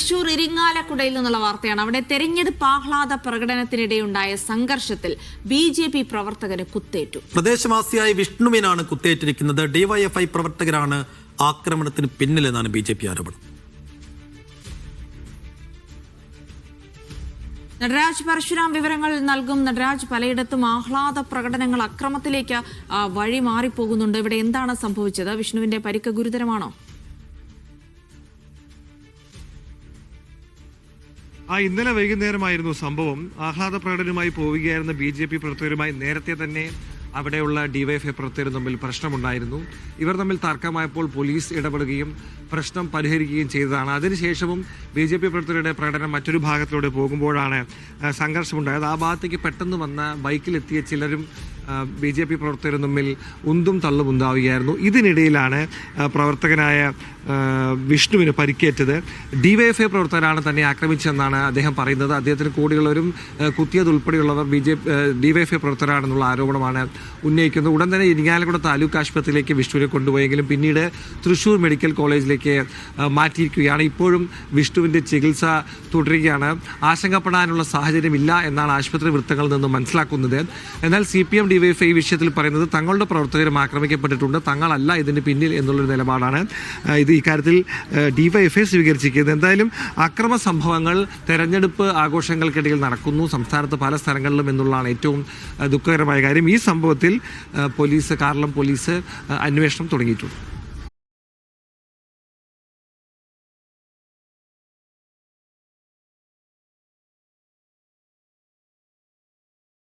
തൃശൂർ ഇരിങ്ങാലക്കുടയിൽ നിന്നുള്ള വാർത്തയാണ്. അവിടെ തെരഞ്ഞെടുപ്പ് ആഹ്ലാദ പ്രകടനത്തിനിടെയുണ്ടായ സംഘർഷത്തിൽ ബി ജെ പി പ്രവർത്തകന് കുത്തേറ്റു. പ്രദേശവാസിയായ വിഷ്ണുവിനാണ് കുത്തേറ്റിരിക്കുന്നത്. ഡിവൈഎഫ്ഐ പ്രവർത്തകരാണ് ആക്രമണത്തിന് പിന്നിലെന്നാണ് ബി ജെ പി ആരോപണം. നടരാജ് പരശുരാം വിവരങ്ങൾ നൽകും. നടരാജ് പലയിടത്തും ആഹ്ലാദ പ്രകടനങ്ങൾ അക്രമത്തിലേക്ക് വഴി മാറിപ്പോകുന്നുണ്ട് ഇവിടെ എന്താണ് സംഭവിച്ചത്? വിഷ്ണുവിന്റെ പരിക്ക് ഗുരുതരമാണോ? ആ ഇന്നലെ വൈകുന്നേരമായിരുന്നു സംഭവം. ആഹ്ലാദ പ്രകടനവുമായി പോവുകയായിരുന്ന ബി ജെ പി പ്രവർത്തകരുമായി നേരത്തെ തന്നെ അവിടെയുള്ള ഡിവൈഎഫ്ഐ പ്രവർത്തകരും തമ്മിൽ പ്രശ്നമുണ്ടായിരുന്നു. ഇവർ തമ്മിൽ തർക്കമായപ്പോൾ പോലീസ് ഇടപെടുകയും പ്രശ്നം പരിഹരിക്കുകയും ചെയ്തതാണ്. അതിനുശേഷവും ബി ജെ പി പ്രവർത്തകരുടെ പ്രകടനം മറ്റൊരു ഭാഗത്തിലൂടെ പോകുമ്പോഴാണ് സംഘർഷമുണ്ടായത്. ആ ഭാഗത്തേക്ക് പെട്ടെന്ന് വന്ന ബൈക്കിലെത്തിയ ചിലരും ബി ജെ പി പ്രവർത്തകരും തമ്മിൽ ഉന്തും തള്ളും ഉണ്ടാവുകയായിരുന്നു. ഇതിനിടയിലാണ് പ്രവർത്തകനായ വിഷ്ണുവിന് പരിക്കേറ്റത്. ഡിവൈഎഫ്ഐ പ്രവർത്തകരാണ് തന്നെ ആക്രമിച്ചതെന്നാണ് അദ്ദേഹം പറയുന്നത്. അദ്ദേഹത്തിന് കൂടിയുള്ളവരും കുത്തിയതുൾപ്പെടെയുള്ളവർ ബി ജെ ഡിവൈഎഫ്ഐ പ്രവർത്തകരാണെന്നുള്ള ആരോപണമാണ് ഉന്നയിക്കുന്നത്. ഉടൻ തന്നെ ഇരിങ്ങാലക്കുട താലൂക്ക് ആശുപത്രിയിലേക്ക് വിഷ്ണുവിനെ കൊണ്ടുപോയെങ്കിലും പിന്നീട് തൃശ്ശൂർ മെഡിക്കൽ കോളേജിലേക്ക് മാറ്റിയിരിക്കുകയാണ്. ഇപ്പോഴും വിഷ്ണുവിന്റെ ചികിത്സ തുടരുകയാണ്. ആശങ്കപ്പെടാനുള്ള സാഹചര്യമില്ല എന്നാണ് ആശുപത്രി വൃത്തങ്ങളിൽ നിന്ന് മനസ്സിലാക്കുന്നത്. എന്നാൽ സി പി എം ഡിവൈഎഫ്ഐ ഈ വിഷയത്തിൽ പറയുന്നത് തങ്ങളുടെ പ്രവർത്തകരും ആക്രമിക്കപ്പെട്ടിട്ടുണ്ട്. തങ്ങളല്ല ഇതിന് പിന്നിൽ എന്നുള്ളൊരു നിലപാടാണ്. ഇത് ഇക്കാര്യത്തിൽ ഡിവൈഎഫ്ഐ സ്വീകരിച്ചിരിക്കുന്നത്. എന്തായാലും അക്രമ സംഭവങ്ങൾ തെരഞ്ഞെടുപ്പ് ആഘോഷങ്ങൾക്കിടയിൽ നടക്കുന്നു. സംസ്ഥാനത്ത് പല സ്ഥലങ്ങളിലും എന്നുള്ളതാണ് ഏറ്റവും ദുഃഖകരമായ കാര്യം. ഈ സംഭവത്തിൽ പോലീസ് കാർലം പോലീസ് അന്വേഷണം തുടങ്ങിയിട്ടുണ്ട്.